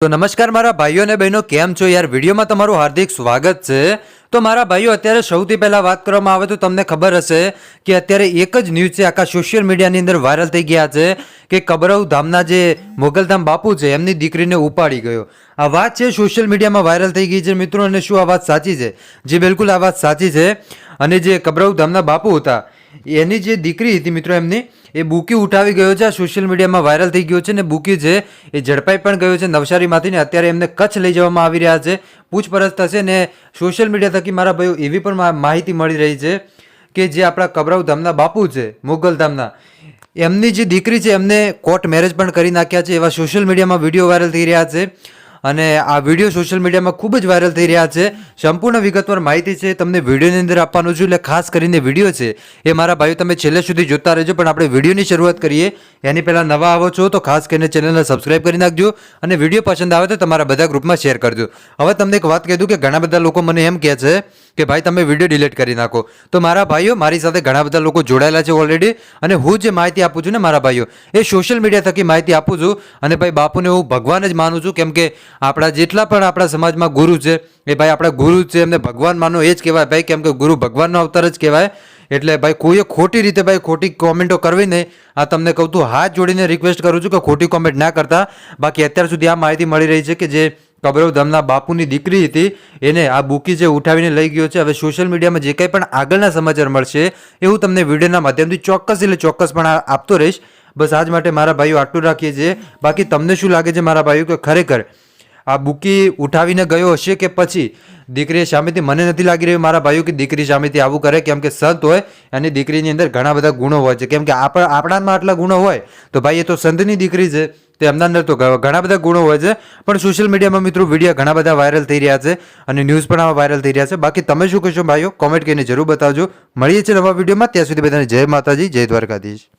તો નમસ્કાર મારા ભાઈઓ અને બહેનો, કેમ છો યાર? વિડીયોમાં તમારું હાર્દિક સ્વાગત છે. તો મારા ભાઈઓ, અત્યારે સૌથી પહેલાં વાત કરવામાં આવે તો તમને ખબર હશે કે અત્યારે એક જ ન્યૂઝ છે, આખા સોશિયલ મીડિયાની અંદર વાયરલ થઈ ગયા છે કે કબરવ ધામના જે મોગલધામ બાપુ છે, એમની દીકરીને ઉપાડી ગયો. આ વાત છે સોશિયલ મીડિયામાં વાયરલ થઈ ગઈ છે, મિત્રો, અને શું આ વાત સાચી છે? જે, બિલકુલ આ વાત સાચી છે. અને જે કબરવ ધામના બાપુ હતા એની જે દીકરી હતી મિત્રો એમની, એ બુકી ઉઠાવી ગયો છે, આ સોશિયલ મીડિયામાં વાયરલ થઈ ગયો છે ને બુકી છે એ ઝડપાઈ પણ ગયો છે, નવસારીમાંથી ને અત્યારે એમને કચ્છ લઈ જવામાં આવી રહ્યા છે, પૂછપરછ થશે ને સોશિયલ મીડિયા થકી મારા ભાઈઓ એવી પણ માહિતી મળી રહી છે કે જે આપણા કબરાવ ધામના બાપુ છે, મુગલ ધામના, એમની જે દીકરી છે એમને કોર્ટ મેરેજ પણ કરી નાખ્યા છે, એવા સોશિયલ મીડિયામાં વીડિયો વાયરલ થઈ રહ્યા છે. અને આ વીડિયો સોશિયલ મીડિયામાં ખૂબ જ વાયરલ થઈ રહ્યા છે. સંપૂર્ણ વિગતવાર માહિતી છે, તમને વિડીયોની અંદર આપવાનું છું, એટલે ખાસ કરીને વીડિયો છે, એ મારા ભાઈઓ તમે છેલ્લે સુધી જોતા રહેજો, પણ આપણે વિડીયોની શરૂઆત કરીએ. એની પહેલાં નવા આવો છો, તો ખાસ કરીને ચેનલને સબસ્ક્રાઈબ કરી નાખજો અને વીડિયો પસંદ આવે તો તમારા બધા ગ્રુપમાં શેર કરજો. હવે તમને એક વાત કહી દઉં કે ઘણા બધા લોકો મને એમ કહે છે કે, ભાઈ, તમે વીડિયો ડિલીટ કરી નાખો. તો મારા ભાઈઓ, મારી સાથે ઘણા બધા લોકો જોડાયેલા છે ઓલરેડી અને હું જે માહિતી આપું છું ને મારા ભાઈઓ, એ સોશિયલ મીડિયા થકી માહિતી આપું છું અને, ભાઈ, બાપુને હું ભગવાન જ માનું છું. કેમ કે આપણા જેટલા પણ આપણા સમાજમાં ગુરુ છે, એ ભાઈ આપણા ગુરુ છે, એમને ભગવાન માનો એ જ કહેવાય. ભાઈ કેમ કે ગુરુ ભગવાનનો અવતાર જ કહેવાય. એટલે ભાઈ કોઈએ ખોટી રીતે ભાઈ ખોટી કોમેન્ટો કરવી નહીં. આ તમને કહું તું હાથ જોડીને રિક્વેસ્ટ કરું છું કે ખોટી કોમેન્ટ ના કરતા. બાકી અત્યાર સુધી આ માહિતી મળી રહી છે કે જે કબરવ ધામના બાપુની દીકરી હતી, એને આ બુકી જે ઉઠાવીને લઈ ગયો છે, હવે સોશિયલ મીડિયામાં જે કંઈ પણ આગળના સમાચાર મળશે, એ હું તમને વિડીયોના માધ્યમથી ચોક્કસ એટલે ચોક્કસ પણ આપતો રહીશ. બસ આજ માટે મારા ભાઈઓ આટલું રાખીએ છીએ. બાકી તમને શું લાગે છે મારા ભાઈઓ કે ખરેખર આ બુકી ઉઠાવીને ગયો હશે કે પછી? દીકરી સામેથી મને નથી લાગી રહ્યું મારા ભાઈઓ કે દીકરી સામેથી આવું કરે કેમ કે સંત હોય અને દીકરીની અંદર ઘણા બધા ગુણો હોય છે. કેમ કે આપણા આપણામાં આટલા ગુણો હોય તો ભાઈ એ તો સંતની દીકરી છે, તે એમના અંદર તો ઘણા બધા ગુણો હોય છે. પણ સોશિયલ મીડિયામાં મિત્રો વીડિયો ઘણા બધા વાયરલ થઈ રહ્યા છે અને ન્યૂઝ પણ આવા વાયરલ થઈ રહ્યા છે. બાકી તમે શું કહેશો ભાઈઓ? કોમેન્ટ કરીને જરૂર બતાવજો. મળીએ છીએ નવા વિડીયોમાં ત્યાં સુધી બધાને જય માતાજી, જય દ્વારકાધીશ.